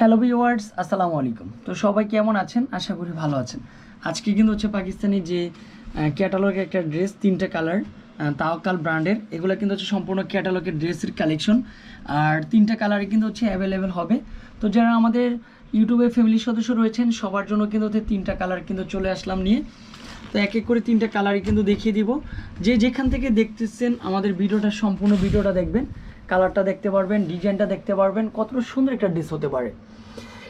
Hello viewers আসসালামু আলাইকুম। তো সবাই কেমন আছেন? আশা করি ভালো আছেন। আজকে কিন্তু হচ্ছে পাকিস্তানি যে ক্যাটালগের একটা ড্রেস তিনটে কালার তাওকাল ব্র্যান্ডের এগুলো কিন্তু হচ্ছে সম্পূর্ণ ক্যাটালগের ড্রেসের কালেকশন আর তিনটা কালারে কিন্তু হচ্ছে অ্যাভেলেবেল হবে। তো যারা আমাদের ইউটিউবে ফ্যামিলির সদস্য রয়েছেন, সবার জন্য কিন্তু হচ্ছে তিনটা কালার কিন্তু চলে আসলাম নিয়ে। তো এক এক করে তিনটা কালারই কিন্তু দেখিয়ে দিব। যে যেখান থেকে দেখতেছেন আমাদের ভিডিওটা, সম্পূর্ণ ভিডিওটা দেখবেন। কালারটা দেখতে পারবেন ডিজাইনটা দেখতে পারবেন। কতটা সুন্দর একটা ড্রেস হতে পারে।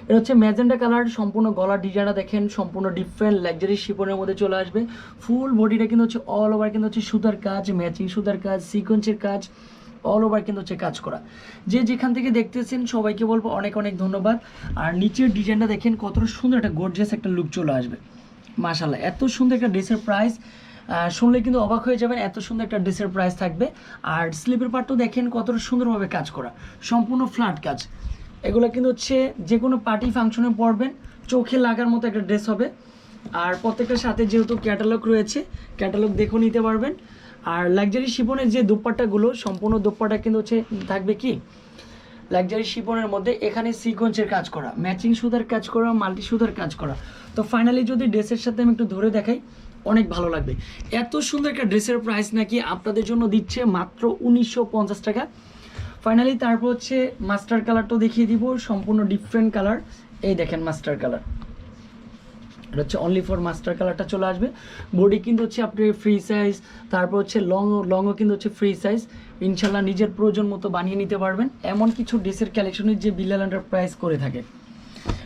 এটা হচ্ছে ম্যাজেন্ডা কালার, সম্পূর্ণ গলার ডিজাইনটা দেখেন, সম্পূর্ণ ডিফারেন্ট লাক্সারি শিপনের মধ্যে চলে আসবে। ফুল বডিটা কিন্তু হচ্ছে অল ওভার কিন্তু হচ্ছে সুতার কাজ ম্যাচিং সুতার কাজ সিকোয়েন্সের কাজ অল ওভার কিন্তু হচ্ছে কাজ করা। যে যেখান থেকে দেখতেছেন, সবাইকে বলব অনেক অনেক ধন্যবাদ। আর নিচের ডিজাইনটা দেখেন, কতটা সুন্দর একটা গর্জিয়াস একটা লুক চলে আসবে। মাশাল্লাহ এত সুন্দর একটা ড্রেসের প্রাইস শুনলে কিন্তু অবাক হয়ে যাবেন, এত সুন্দর একটা ড্রেসের প্রাইস থাকবে। আর স্লিপের পার্টও দেখেন কতটা সুন্দরভাবে কাজ করা। সম্পূর্ণ ফ্ল্যাট কাজ। এগুলো কিন্তু হচ্ছে যে কোনো পার্টি ফাংশনে পরবেন চোখে লাগার মতো একটা ড্রেস হবে। আর প্রত্যেকটার সাথে যেহেতু ক্যাটালগ রয়েছে ক্যাটালগ দেখেও নিতে পারবেন। আর লাক্সারি শিপনের যে দোপাট্টাগুলো সম্পূর্ণ দোপাট্টা কিন্তু হচ্ছে থাকবে কি? লাক্সারি শিপনের মধ্যে এখানে সিকোয়েন্সের কাজ করা ম্যাচিং সুতার কাজ করা মাল্টি সুতার কাজ করা। তো ফাইনালি যদি ড্রেসের সাথে আমি একটু ধরে দেখাই, অনেক ভালো লাগবে। এত সুন্দর একটা ড্রেসের প্রাইস নাকি আপনাদের জন্য দিচ্ছে মাত্র উনিশশো পঞ্চাশ টাকা। ফাইনালি তারপর হচ্ছে মাস্টার কালারটাও দেখিয়ে দিব, সম্পূর্ণ ডিফারেন্ট কালার এই দেখেন মাস্টার কালার এটা হচ্ছে অনলি ফর মাস্টার কালারটা চলে আসবে। বডি কিন্তু হচ্ছে আপনি ফ্রি সাইজ তারপর হচ্ছে লং লংও কিন্তু হচ্ছে ফ্রি সাইজ ইনশাল্লাহ নিজের প্রয়োজন মতো বানিয়ে নিতে পারবেন। এমন কিছু ড্রেসের কালেকশনের যে বিল্লাল প্রাইস করে থাকে।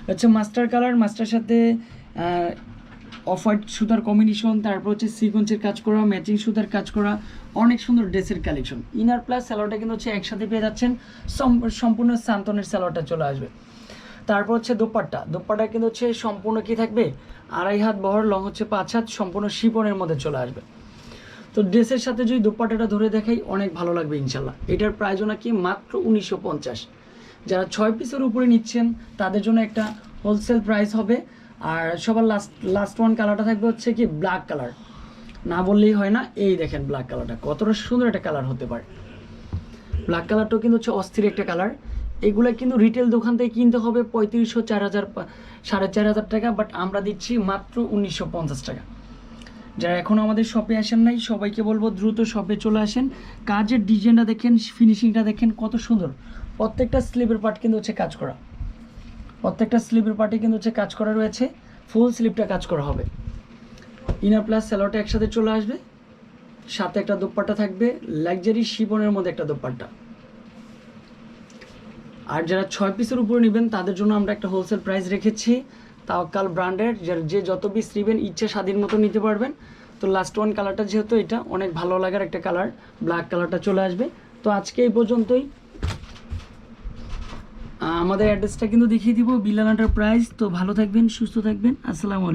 হচ্ছে মাস্টার কালার মাস্টার সাথে অফ হোয়াইট সুতার কম্বিনেশন তারপর হচ্ছে সিকোয়েন্সের কাজ করা ম্যাচিং সুতার কাজ করা, অনেক সুন্দর ড্রেসের কালেকশন ইনার প্লাস স্যালোয়ারটা কিন্তু হচ্ছে একসাথে পেয়ে যাচ্ছেন সম্পূর্ণ সান্তনের স্যালোয়ারটা চলে আসবে। তারপর হচ্ছে দোপাট্টা। দোপাট্টা কিন্তু হচ্ছে সম্পূর্ণ কি থাকবে? আড়াই হাত বহর লং হচ্ছে পাঁচ হাত, সম্পূর্ণ শিপনের মধ্যে চলে আসবে। তো ড্রেসের সাথে যদি দোপাট্টাটা ধরে দেখাই, অনেক ভালো লাগবে ইনশাল্লাহ। এটার প্রাইজও নাকি মাত্র উনিশশো পঞ্চাশ। যারা ছয় পিসের উপরে নিচ্ছেন, তাদের জন্য একটা হোলসেল প্রাইস হবে। আর সবার লাস্ট লাস্ট ওয়ান কালারটা থাকবে হচ্ছে কি ব্ল্যাক কালার না বললেই হয় না, এই দেখেন ব্ল্যাক কালারটা কতটা সুন্দর একটা কালার হতে পারে। ব্ল্যাক কালারটাও কিন্তু হচ্ছে অস্থির একটা কালার এগুলো কিন্তু রিটেল দোকান থেকে কিনতে হবে পঁয়ত্রিশশো, চার হাজার সাড়ে চার হাজার টাকা বাট আমরা দিচ্ছি মাত্র উনিশশো পঞ্চাশ টাকা। যারা এখন আমাদের শপে আসেন নাই, সবাইকে বলব দ্রুত শপে চলে আসেন। কাজের ডিজাইনটা দেখেন ফিনিশিংটা দেখেন কত সুন্দর। প্রত্যেকটা স্লিপের পার্ট কিন্তু হচ্ছে কাজ করা। প্রত্যেকটা স্লিপের পার্টি কিন্তু হচ্ছে কাজ করা রয়েছে ফুল স্লিপটা কাজ করা হবে। ইনার প্লাস স্যালোটা একসাথে চলে আসবে। সাথে একটা দোপাট্টা থাকবে লাক্সারি শিবনের মধ্যে একটা দোপাট্টা। আর যারা ছয় পিসের উপরে নেবেন, তাদের জন্য আমরা একটা হোলসেল প্রাইস রেখেছি। তাওকাল ব্র্যান্ডের যার যে যত পিস নেবেন, ইচ্ছা স্বাধীন মতো নিতে পারবেন। তো লাস্ট ওয়ান কালারটা যেহেতু এটা, অনেক ভালো লাগার একটা কালার ব্ল্যাক কালারটা চলে আসবে। তো আজকে এই পর্যন্তই। আমাদের অ্যাড্রেসটা কিন্তু দেখিয়ে দিব। বিলাল প্রাইস তো ভালো থাকবেন সুস্থ থাকবেন। আসসালামু আলাইকুম।